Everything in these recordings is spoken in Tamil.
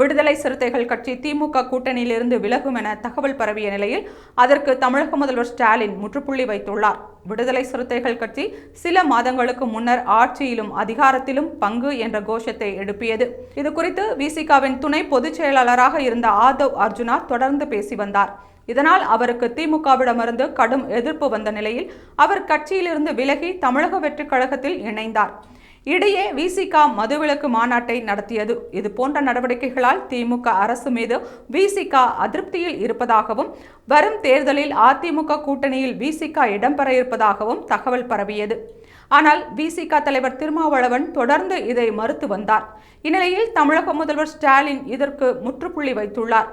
விடுதலை சிறுத்தைகள் கட்சி திமுக கூட்டணியிலிருந்து விலகும் என தகவல் பரவிய நிலையில் அதற்கு தமிழக முதல்வர் ஸ்டாலின் முற்றுப்புள்ளி வைத்துள்ளார். விடுதலை சிறுத்தைகள் கட்சி சில மாதங்களுக்கு முன்னர் ஆட்சியிலும் அதிகாரத்திலும் பங்கு என்ற கோஷத்தை எழுப்பியது. இது குறித்து விசிகாவின் துணை பொதுச் செயலாளராக இருந்த ஆதவ் அர்ஜுனா தொடர்ந்து பேசி வந்தார். இதனால் அவருக்கு திமுகவிடமிருந்து கடும் எதிர்ப்பு வந்த நிலையில் அவர் கட்சியிலிருந்து விலகி தமிழக வெற்றிக் கழகத்தில் இணைந்தார். இடையே விசிகா மதுவிலக்கு மாநாட்டை நடத்தியது. இது போன்ற நடவடிக்கைகளால் திமுக அரசு மீது விசிகா அதிருப்தியில் இருப்பதாகவும் வரும் தேர்தலில் அதிமுக கூட்டணியில் விசிகா இடம்பெற இருப்பதாகவும் தகவல் பரவியது. ஆனால் விசிக தலைவர் திருமாவளவன் தொடர்ந்து இதை மறுத்து வந்தார். இந்நிலையில் தமிழக முதல்வர் ஸ்டாலின் இதற்கு முற்றுப்புள்ளி வைத்துள்ளார்.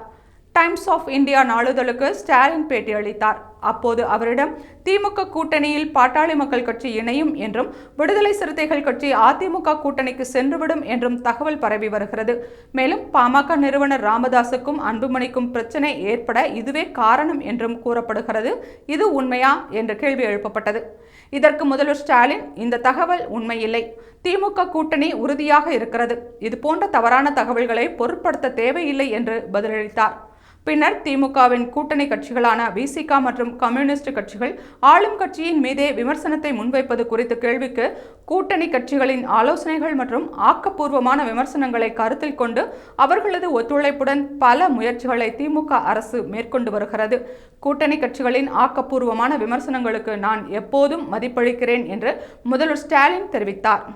டைம்ஸ் ஆஃப் இந்தியா நாளிதழுக்கு ஸ்டாலின் பேட்டியளித்தார். அப்போது அவரிடம் திமுக கூட்டணியில் பாட்டாளி மக்கள் கட்சி இணையும் என்றும் விடுதலை சிறுத்தைகள் கட்சி அதிமுக கூட்டணிக்கு சென்றுவிடும் என்றும் தகவல் பரவி வருகிறது. மேலும் பாமக நிறுவனர் ராமதாசுக்கும் அன்புமணிக்கும் பிரச்சனை ஏற்பட இதுவே காரணம் என்றும் கூறப்படுகிறது. இது உண்மையா? என்று கேள்வி எழுப்பப்பட்டது. இதற்கு முதல்வர் ஸ்டாலின் இந்த தகவல் உண்மையில்லை. திமுக கூட்டணி உறுதியாக இருக்கிறது. இது போன்ற தவறான தகவல்களை பொருட்படுத்த தேவையில்லை என்று பதிலளித்தார். பின்னர் திமுகவின் கூட்டணி கட்சிகளான விசிக மற்றும் கம்யூனிஸ்ட் கட்சிகள் ஆளும் கட்சியின் மீதே விமர்சனத்தை முன்வைப்பது குறித்த கேள்விக்கு கூட்டணி கட்சிகளின் ஆலோசனைகள் மற்றும் ஆக்கப்பூர்வமான விமர்சனங்களை கருத்தில் கொண்டு அவர்களது ஒத்துழைப்புடன் பல முயற்சிகளை திமுக அரசு மேற்கொண்டு வருகிறது. கூட்டணி கட்சிகளின் ஆக்கப்பூர்வமான விமர்சனங்களுக்கு நான் எப்போதும் மதிப்பளிக்கிறேன் என்று முதல்வர் ஸ்டாலின் தெரிவித்தார்.